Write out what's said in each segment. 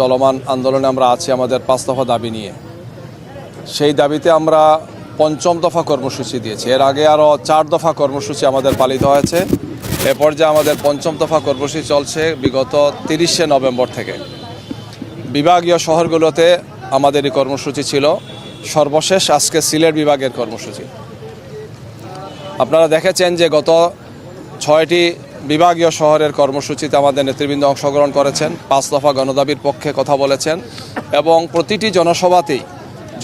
চলমান আন্দোলনে আমরা আছি আমাদের পাঁচ দফা দাবি নিয়ে। সেই দাবিতে আমরা পঞ্চম দফা কর্মসূচি দিয়েছি। এর আগে আরও চার দফা কর্মসূচি আমাদের পালিত হয়েছে। এ পর্যায়ে আমাদের পঞ্চম দফা কর্মসূচি চলছে বিগত তিরিশে নভেম্বর থেকে। বিভাগীয় শহরগুলোতে আমাদের এই কর্মসূচি ছিল। সর্বশেষ আজকে সিলেট বিভাগের কর্মসূচি। আপনারা দেখেছেন যে গত ছয়টি বিভাগীয় শহরের কর্মসূচিতে আমাদের নেতৃবৃন্দ অংশগ্রহণ করেছেন, পাঁচ দফা গণদাবির পক্ষে কথা বলেছেন এবং প্রতিটি জনসভাতেই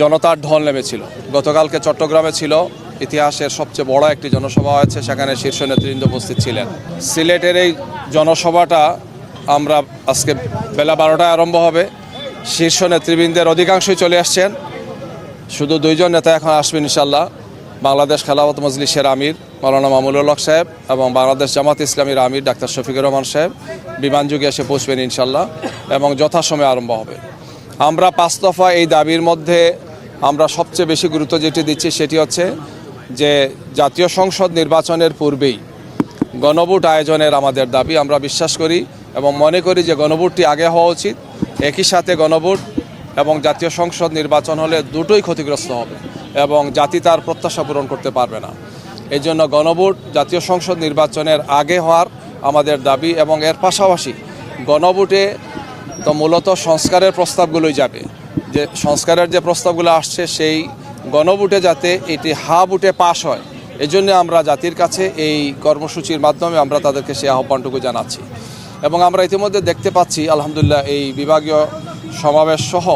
জনতার ঢল নেমেছিল। গতকালকে চট্টগ্রামে ছিল, ইতিহাসের সবচেয়ে বড় একটি জনসভা হয়েছে, সেখানে শীর্ষ নেতৃবৃন্দ উপস্থিত ছিলেন। সিলেটের এই জনসভাটা আমরা আজকে বেলা বারোটায় আরম্ভ হবে। শীর্ষ নেতৃবৃন্দের অধিকাংশই চলে আসছেন। শুধু দুইজন নেতা এখন আসবেন ইনশাল্লাহ। বাংলাদেশ খেলাফত মজলিসের আমির মৌলানা মামুনুল হক সাহেব এবং বাংলাদেশ জামাত ইসলামীর আমির ডাক্তার শফিকুর রহমান সাহেব বিমান যুগে এসে পৌঁছবেন ইনশাল্লাহ এবং যথাসময়ে আরম্ভ হবে। আমরা পাঁচ দফা এই দাবির মধ্যে আমরা সবচেয়ে বেশি গুরুত্ব যেটি দিচ্ছি সেটি হচ্ছে যে জাতীয় সংসদ নির্বাচনের পূর্বেই গণভোট আয়োজনের আমাদের দাবি আমরা বিশ্বাস করি এবং মনে করি যে গণভোটটি আগে হওয়া উচিত। একই সাথে গণভোট এবং জাতীয় সংসদ নির্বাচন হলে দুটোই ক্ষতিগ্রস্ত হবে। এবং জাতি তার প্রত্যাশা পূরণ করতে পারবে না। এই জন্য গণভোট জাতীয় সংসদ নির্বাচনের আগে হওয়ার আমাদের দাবি এবং এর পাশাপাশি গণভোটে তো মূলত সংস্কারের প্রস্তাবগুলোই যাবে। যে সংস্কারের যে প্রস্তাবগুলো আসছে সেই গণভোটে যাতে এটি হা বুটে পাশ হয় এই জন্য আমরা জাতির কাছে এই কর্মসূচির মাধ্যমে আমরা তাদেরকে সেই আহ্বানটুকু জানাচ্ছি। এবং আমরা ইতিমধ্যে দেখতে পাচ্ছি, আলহামদুলিল্লাহ, এই বিভাগীয় সমাবেশ সহ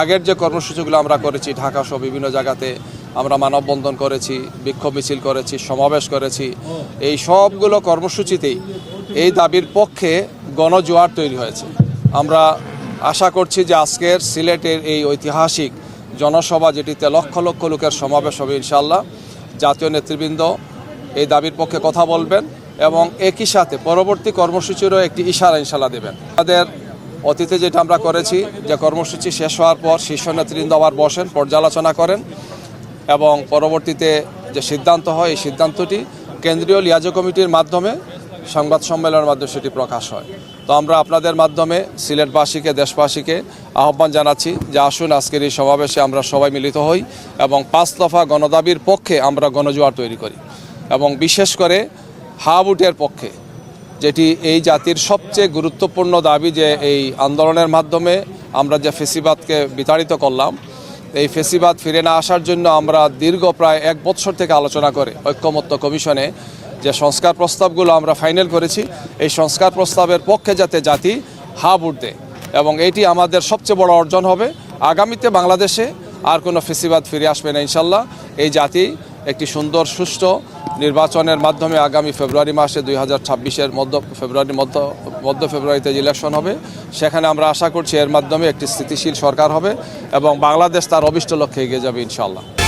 আগের যে কর্মসূচিগুলো আমরা করেছি, ঢাকা সহ বিভিন্ন জায়গাতে আমরা মানববন্ধন করেছি, বিক্ষোভ মিছিল করেছি, সমাবেশ করেছি, এই সবগুলো কর্মসূচিতেই এই দাবির পক্ষে গণজোয়ার তৈরি হয়েছে। আমরা আশা করছি যে আজকের সিলেটের এই ঐতিহাসিক জনসভা, যেটিতে লক্ষ লক্ষ লোকের সমাবেশ হবে ইনশাল্লাহ জাতীয় নেতৃবৃন্দ এই দাবির পক্ষে কথা বলবেন এবং একই সাথে পরবর্তী কর্মসূচিরও একটি ইশারা ইনশাল্লাহ দেবেন। আমাদের অতীতে যেটা আমরা করেছি, যে কর্মসূচি শেষ হওয়ার পর শীর্ষ নেতৃবৃন্দ আবার বসেন, পর্যালোচনা করেন এবং পরবর্তীতে যে সিদ্ধান্ত হয়, এই সিদ্ধান্তটি কেন্দ্রীয় লিয়াজো কমিটির মাধ্যমে সংবাদ সম্মেলনের মাধ্যমে সেটি প্রকাশ হয়। তো আমরা আপনাদের মাধ্যমে সিলেটবাসীকে, দেশবাসীকে আহ্বান জানাচ্ছি যে আসুন আজকের এই সমাবেশে আমরা সবাই মিলিত হই এবং পাঁচ দফা গণদাবির পক্ষে আমরা গণজোয়ার তৈরি করি এবং বিশেষ করে হাবুটের পক্ষে যেটি এই জাতির সবচেয়ে গুরুত্বপূর্ণ দাবি যে এই আন্দোলনের মাধ্যমে আমরা যে ফেসিবাদকে বিতাড়িত করলাম, এই ফেসিবাদ ফিরে না আসার জন্য আমরা দীর্ঘ প্রায় এক বছর থেকে আলোচনা করে ঐক্যমত্য কমিশনে যে সংস্কার প্রস্তাবগুলো আমরা ফাইনাল করেছি, এই সংস্কার প্রস্তাবের পক্ষে যাতে জাতি হা ভোট দেয় এবং এটি আমাদের সবচেয়ে বড় অর্জন হবে। আগামীতে বাংলাদেশে আর কোনো ফেসিবাদ ফিরে আসবে না ইনশাল্লাহ। এই জাতি একটি সুন্দর, সুষ্ঠু নির্বাচনের মাধ্যমে আগামী ফেব্রুয়ারি মাসে দুই হাজার ছাব্বিশের মধ্য ফেব্রুয়ারি মধ্য মধ্য ফেব্রুয়ারিতে ইলেকশন হবে, সেখানে আমরা আশা করছি এর মাধ্যমে একটি স্থিতিশীল সরকার হবে এবং বাংলাদেশ তার অবিষ্ট লক্ষ্যে এগিয়ে যাবে ইনশাল্লাহ